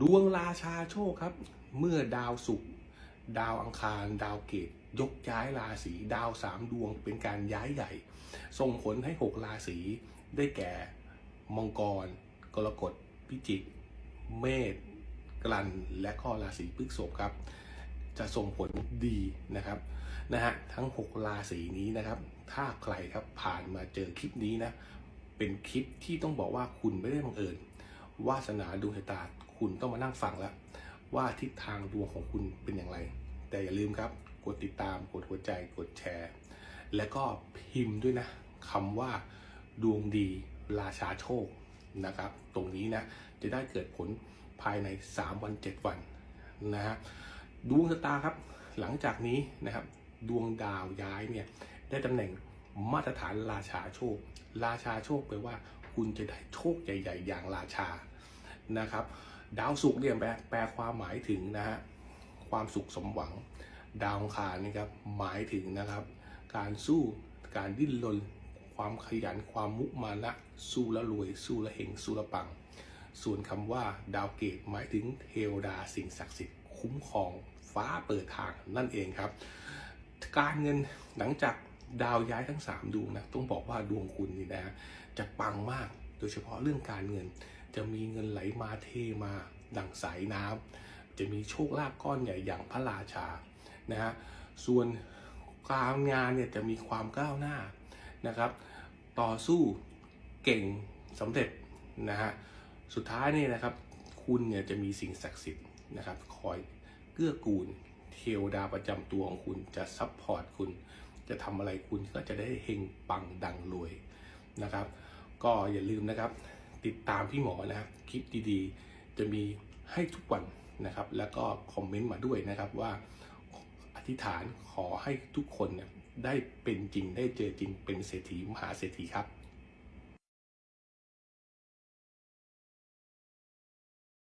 ดวงราชาโชคครับ เมื่อดาวศุกร์ดาวอังคาร ดาวเกตยกย้ายราศีดาวสามดวงเป็นการย้ายใหญ่ ส่งผลให้หกราศีได้แก่มังกร กรกฎพิจิก เมษกลันและข้อราศีพฤษภครับ จะส่งผลดีนะครับนะฮะทั้ง 6 ราศีนี้นะครับ ถ้าใครครับผ่านมาเจอคลิปนี้นะเป็นคลิปที่ต้องบอกว่าคุณไม่ได้บังเอิญวาสนาดวงชะตา คุณต้องมานั่งฟังแล้ว ว่าทิศทางดวงของคุณเป็นอย่างไร แต่อย่าลืมครับ กดติดตามกดหัวใจกดแชร์ และก็พิมพ์ด้วยนะคำว่าดวงดีราชาโชคนะครับ ตรงนี้นะจะได้เกิดผลภายใน 3 วัน 7 วันนะฮะดวงชะตาครับ หลังจากนี้นะครับ ดวงดาวย้ายเนี่ยได้ตำแหน่งมาตรฐานราชาโชค ราชาโชคแปลว่า คุณจะได้โชคใหญ่ ๆ อย่างราชานะครับ ดาวศุกร์เนี่ยแปลความหมายถึงนะฮะความสุขสมหวัง ดาวคารนี่ครับหมายถึงนะครับ การสู้การดิ้นรนความขยันความมุมานะสู้ล้วรวย สู้ล้วเฮงสู้ล้วปัง ส่วนคำว่าดาวเกตหมายถึงเทวดาสิ่งศักดิ์สิทธิ์คุ้มครองฟ้าเปิดทางนั่นเองครับ การเงินหลังจากดาวย้ายทั้ง 3 ดวงนะต้องบอกว่าดวงคุณนี่นะจะปังมากโดยเฉพาะเรื่องการเงิน จะมีเงินไหลมาเทมาดั่งสายน้ำจะมีโชคลาภก้อนใหญ่อย่างพระราชานะฮะส่วนการงานเนี่ยจะมีความก้าวหน้านะครับ ต่อสู้เก่งสำเร็จนะฮะสุดท้ายเนี่ยนะครับ คุณเนี่ยจะมีสิ่งศักดิ์สิทธิ์นะครับ คอยเกื้อกูลเทวดาประจำตัวของคุณจะซัพพอร์ตคุณ จะทำอะไรคุณก็จะได้เฮงปังดังรวยนะครับ ก็อย่าลืมนะครับ ติดตามพี่หมอนะครับคลิปดีๆ จะมีให้ทุกวันนะครับ แล้วก็คอมเมนต์มาด้วยนะครับว่าอธิษฐานขอให้ทุกคนเนี่ยได้เป็นจริงได้เจอจริงเป็นเศรษฐีมหาเศรษฐีครับ